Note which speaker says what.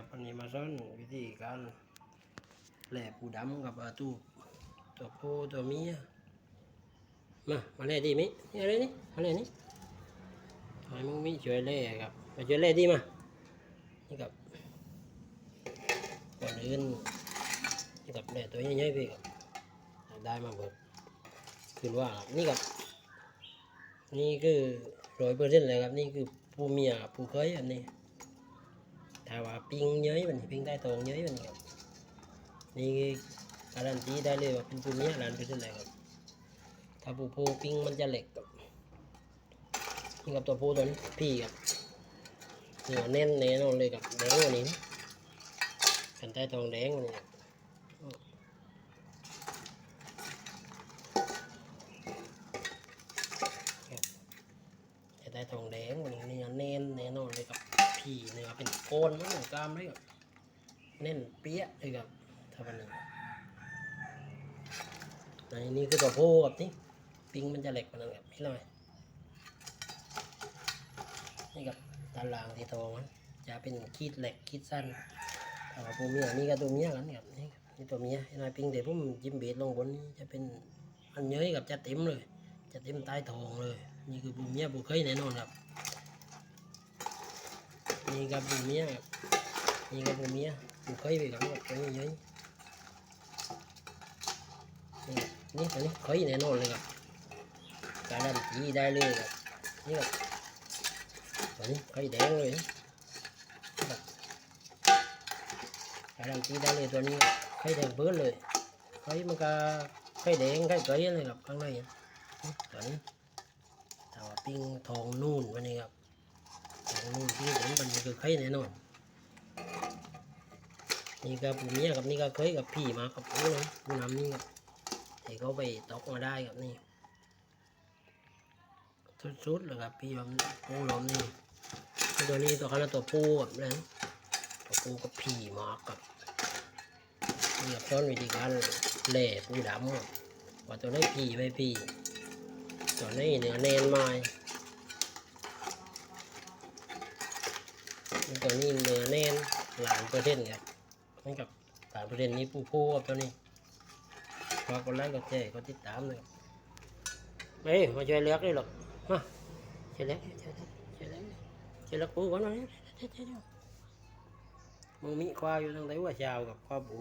Speaker 1: ครับวันนี้มาสอนวิธีการแหล่ปูดำกับอาตูตัวโพตัวเมียมามาแล่ดีมินี่อะไรนี่มาแล่นี่ให้มึงมีช่วยแล่ครับมาช่วยแล่ดีมานี่กับก่อนอื่นนี่กับแหล่ตัวใหญ่ๆพี่ครับได้มาเบิดคือว่านี่กับนี่คือร้อยเปอร์เซ็นต์เลยครับนี่คือผู้เมียผู้เคยอันนี้ ถ้าว่าปิ้งเย้ยมันปิ้งได้ตรงเย้ยมันครับนี่การันตีได้เลยว่าเป็นผู้เมียร้านเป็นต์เลยครับถ้าผู้ผู้ปิ้งมันจะเหล็กกับนี่กับตัวผู้ตัวนี้พี่ครับเหนือแน่นแน่นอนเลยกับแดงวันนี้กันใต้ตองแดงวันนี้ได้ทองแดงวันนี้เนื้อแน่นแน่นอนเลยกับ ผีเนื้อเป็นโคนมันเหมือนกล้ามเลยครับเน่นเปี้ยเลยครับถ้าวันหนึ่งในนี้คือตัวโพกับนี่ปิ้งมันจะเหล็กกว่านั้นครับนี่เลยนี่กับตาลางที่ทองมันจะเป็นขีดเหล็กขีดสั้นถ้าว่าตัวเมียนี่กับตัวเมียกันครับนี่กับนี่ตัวเมียนายปิ้งเดี๋ยวผมจิ้มเบ็ดลงบนนี้จะเป็นอันเย้ยกับจะเต็มเลย จะเต็มใต้ทองเลย นี่คือปูเมียปูเคยแน่นอนครับนี่กับปูเมียครับนี่กับปูเมียปูเคยไปกับตัวนี้เคยแน่นอนครับ การันตีได้เลยครับนี่ครับตัวนี้เคยแดงเลยนะครับการันตีได้เลยตัวนี้เคยแดงเบิ้ลเลยเคยมันก็เคยแดงเคยเคยเลยครับข้างในอะนี่ตัวนี้แต่ว่าปิ้งทองนู่นวันนี้ครับ นี่ผมเป็นคือเคยแน่นอนนี่ก็ผมเนี่ยกับนี่ก็เคยกับพี่มากับผู้เลยผู้นำนี่ครับให้เขาไปตกมาได้กับนี่สุดๆเลยครับพี่ผมผู้ล้มนี่ตัวนี้ตัวเขนาดตัวปูกับนั่นตัวปูกับพี่มากับนี่กับซ้อนวิธีการแหล่ปูดำว่าตัวนี้พี่ไม่พี่ตัวนี้เนื้อแน่นไม้ ตัวนี้เนื้อแน่นหลานเปอร์เซ็นต์ครับนั่นกับหลานเปอร์เซ็นต์นี้ผู้ผู้กับตัวนี้ฝากกดไลค์กดแชร์กดติดตามเลยเฮ้ยมาช่วยเล็กได้หรอกมาช่วยเล็กช่วยเล็กช่วยเล็กช่วยเลี้ยงปูก่อนหน่อยมึงมีควายอยู่ตั้งไหนว่าชาวกับควายปู